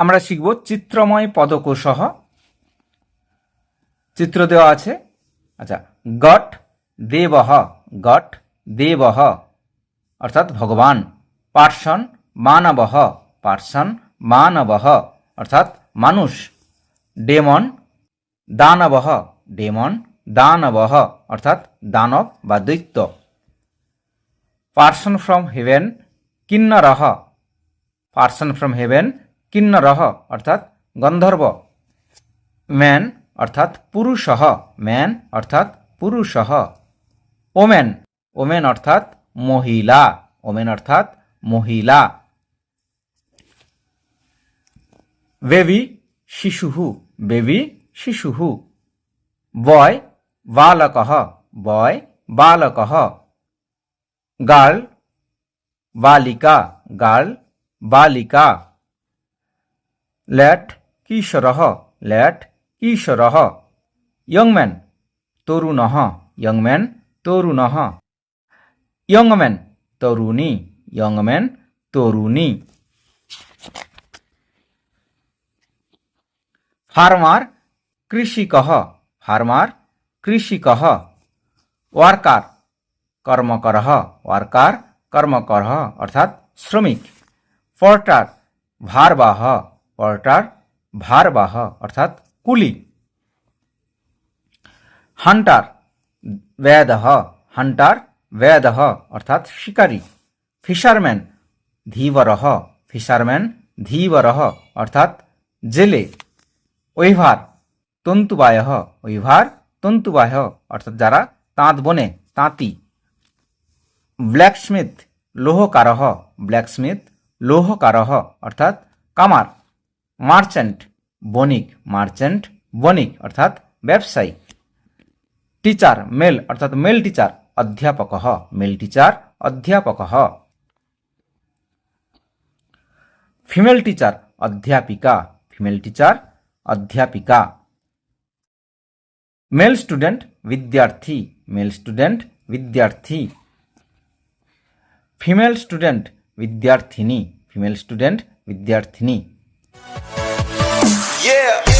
আমরা শিখব চিত্রময় পদকোষহ। চিত্র দেওয়া আছে। আচ্ছা গট দেবহ গট দেবহ, অর্থাৎ ভগবান। পার্সন মানবহ পার্সন মানবহ, অর্থাৎ মানুষ। ডেমন দানবহ ডেমন দানবহ, অর্থাৎ দানব বা দৈত্য। পার্সন ফ্রম হেভেন কিন্নরহ। পার্সন ফ্রম হেভেন কিন্নরহ, অর্থাৎ গন্ধর্ব। ম্যান, অর্থাৎ পুরুষহ। ম্যান, অর্থাৎ পুরুষহ। ওমেন ওমেন অর্থাৎ মহিলা। ওমেন অর্থাৎ মহিলা। বেবি শিশুः বেবি শিশুः বয় বালকः বয় বালকः গার্ল, বালিকা। গার্ল, বালিকা। লেট কিশোরः লেট কিশোরः ইয়ংম্যান তরুণः ইয়ংম্যান তরুণः ইয়ংম্যান তরুণী। ইয়ংম্যান তরুণী। ফার্মার কৃষিকः ফার্মার কৃষিকः ওয়ার্কার কর্মকরः ওয়ার্কার কর্মকরः অর্থাৎ শ্রমিক। পর্টার ভারবাহ। পর্টার ভারবাহ, অর্থাৎ কুলি। হান্টার বেদহ হান্টার বেদহ অর্থাৎ শিকারী। ফিশারম্যান, ধীবরহ ফিশারম্যান, ধীবরহ, অর্থাৎ জেলে। ওইভার তন্তুবায় ওইভার তন্তুবায় অর্থাৎ যারা তাঁত বনে, তাঁতি। ব্ল্যাকস্মিথ, লোহকারহ ব্ল্যাকস্মিথ, লোহকারহ, অর্থাৎ কামার। মার্চেন্ট বণিক মার্চেন্ট বণিক অর্থাৎ ব্যবসায়ী টিচার মেল অর্থাৎ মেল টিচার অধ্যাপক মেল টিচার অধ্যাপক ফিমেল টিচার অধ্যাপিকা ফিমেল টিচার অধ্যাপিকা মেল স্টুডেন্ট বিদ্যার্থী মেল স্টুডেন্ট বিদ্যার্থী female student বিদ্যার্থিনী female student Yeah.